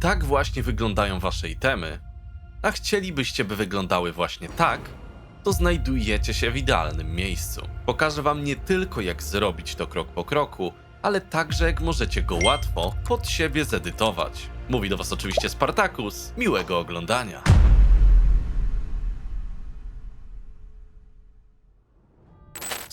tak właśnie wyglądają wasze itemy, a chcielibyście, by wyglądały właśnie tak, to znajdujecie się w idealnym miejscu. Pokażę wam nie tylko jak zrobić to krok po kroku, ale także jak możecie go łatwo pod siebie zedytować. Mówi do was oczywiście Spartacus. Miłego oglądania.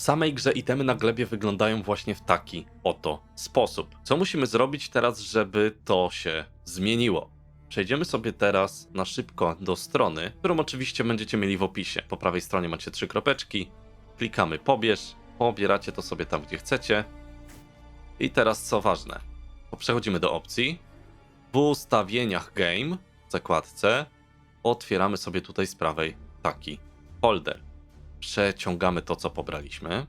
Samej grze itemy na glebie wyglądają właśnie w taki oto sposób. Co musimy zrobić teraz, żeby to się zmieniło? Przejdziemy sobie teraz na szybko do strony, którą oczywiście będziecie mieli w opisie. Po prawej stronie macie trzy kropeczki, klikamy pobierz, pobieracie to sobie tam, gdzie chcecie. I teraz co ważne, przechodzimy do opcji. W ustawieniach game, w zakładce, otwieramy sobie tutaj z prawej taki folder. Przeciągamy to, co pobraliśmy.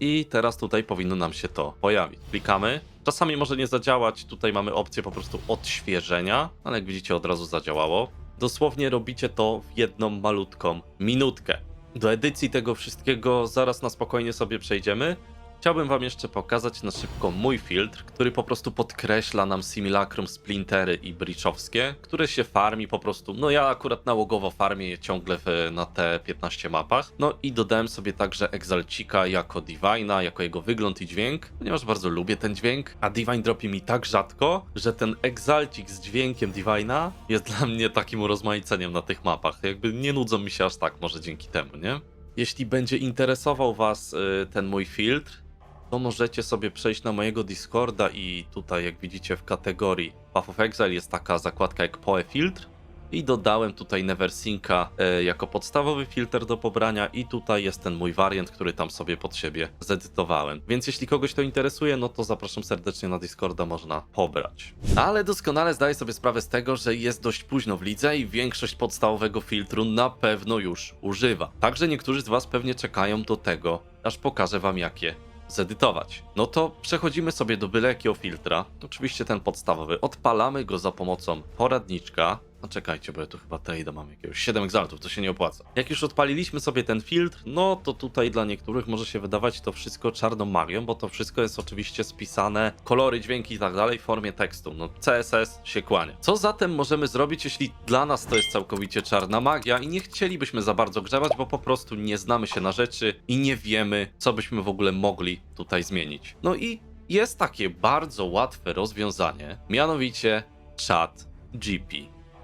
I teraz tutaj powinno nam się to pojawić. Klikamy. Czasami może nie zadziałać. Tutaj mamy opcję po prostu odświeżenia, ale jak widzicie od razu zadziałało. Dosłownie robicie to w jedną malutką minutkę. Do edycji tego wszystkiego zaraz na spokojnie sobie przejdziemy. Chciałbym wam jeszcze pokazać na szybko mój filtr, który po prostu podkreśla nam simulacrum splintery i breachowskie, które się farmi po prostu. No ja akurat nałogowo farmię je ciągle w, na te 15 mapach. No i dodałem sobie także Exalcika jako Divina, jako jego wygląd i dźwięk, ponieważ bardzo lubię ten dźwięk, a Divine dropi mi tak rzadko, że ten Exalcik z dźwiękiem Divina jest dla mnie takim urozmaiceniem na tych mapach. Jakby nie nudzą mi się aż tak może dzięki temu, nie? Jeśli będzie interesował Was y, ten mój filtr, to możecie sobie przejść na mojego Discorda i tutaj, jak widzicie, w kategorii Path of Exile jest taka zakładka jak Poe Filtr. I dodałem tutaj Neversinka e, jako podstawowy filtr do pobrania i tutaj jest ten mój wariant, który tam sobie pod siebie zedytowałem. Więc jeśli kogoś to interesuje, no to zapraszam serdecznie na Discorda, można pobrać. Ale doskonale zdaję sobie sprawę z tego, że jest dość późno w lidze i większość podstawowego filtru na pewno już używa. Także niektórzy z was pewnie czekają do tego, aż pokażę wam jakie zedytować. No to przechodzimy sobie do byle jakiego filtra, oczywiście ten podstawowy, odpalamy go za pomocą poradniczka. No czekajcie, bo ja tu chyba trade'a mam jakiegoś 7 egzaltów, to się nie opłaca. Jak już odpaliliśmy sobie ten filtr, no to tutaj dla niektórych może się wydawać to wszystko czarną magią, bo to wszystko jest oczywiście spisane, kolory, dźwięki i tak dalej w formie tekstu. No CSS się kłania. Co zatem możemy zrobić, jeśli dla nas to jest całkowicie czarna magia i nie chcielibyśmy za bardzo grzebać, bo po prostu nie znamy się na rzeczy i nie wiemy, co byśmy w ogóle mogli tutaj zmienić. No i jest takie bardzo łatwe rozwiązanie, mianowicie chat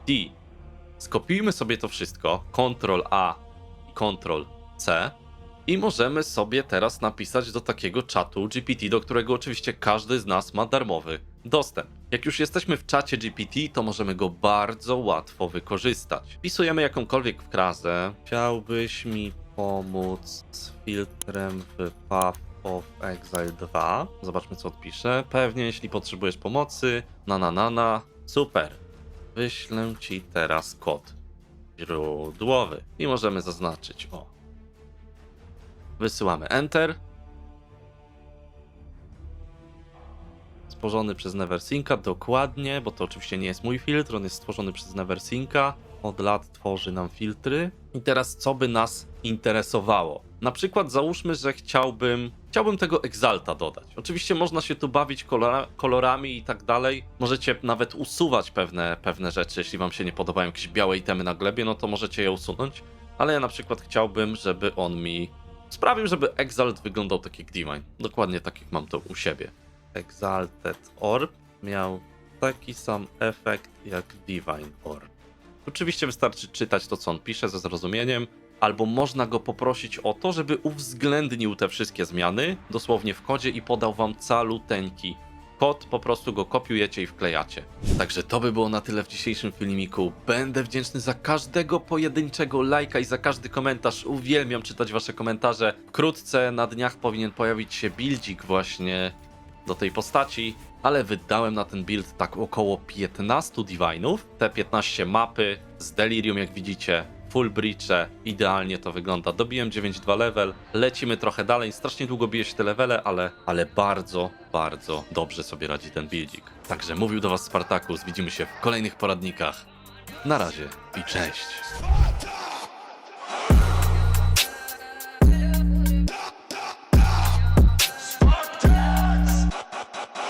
GPT. Skopiujmy sobie to wszystko, Ctrl A i Ctrl C i możemy sobie teraz napisać do takiego czatu GPT, do którego oczywiście każdy z nas ma darmowy dostęp. Jak już jesteśmy w czacie GPT, to możemy go bardzo łatwo wykorzystać. Wpisujemy jakąkolwiek frazę. Chciałbyś mi pomóc z filtrem w of Exile 2. Zobaczmy, co odpisze. Pewnie, jeśli potrzebujesz pomocy. Na, na, na, na. Super. Wyślę ci teraz kod źródłowy i możemy zaznaczyć o. Wysyłamy Enter. Stworzony przez Neversinka, dokładnie, bo to oczywiście nie jest mój filtr, on jest stworzony przez Neversinka. Od lat tworzy nam filtry. I teraz co by nas interesowało? Na przykład załóżmy, że chciałbym, chciałbym tego Exalta dodać. Oczywiście można się tu bawić kolora, kolorami i tak dalej. Możecie nawet usuwać pewne, pewne rzeczy, jeśli wam się nie podobają jakieś białe itemy na glebie, no to możecie je usunąć. Ale ja na przykład chciałbym, żeby on mi sprawił, żeby Exalt wyglądał tak jak Divine. Dokładnie tak jak mam to u siebie. Exalted Orb miał taki sam efekt jak Divine Orb. Oczywiście wystarczy czytać to, co on pisze ze zrozumieniem, albo można go poprosić o to, żeby uwzględnił te wszystkie zmiany dosłownie w kodzie i podał wam caluteńki kod, po prostu go kopiujecie i wklejacie. Także to by było na tyle w dzisiejszym filmiku. Będę wdzięczny za każdego pojedynczego lajka i za każdy komentarz. Uwielbiam czytać wasze komentarze. Wkrótce na dniach powinien pojawić się buildzik właśnie do tej postaci, ale wydałem na ten build tak około 15 divinów. Te 15 mapy z Delirium, jak widzicie, full breache, idealnie to wygląda. Dobiłem 9-2 level, lecimy trochę dalej, strasznie długo bije się te levele, ale, ale bardzo, bardzo dobrze sobie radzi ten buildzik. Także mówił do was Spartacus, widzimy się w kolejnych poradnikach. Na razie i cześć!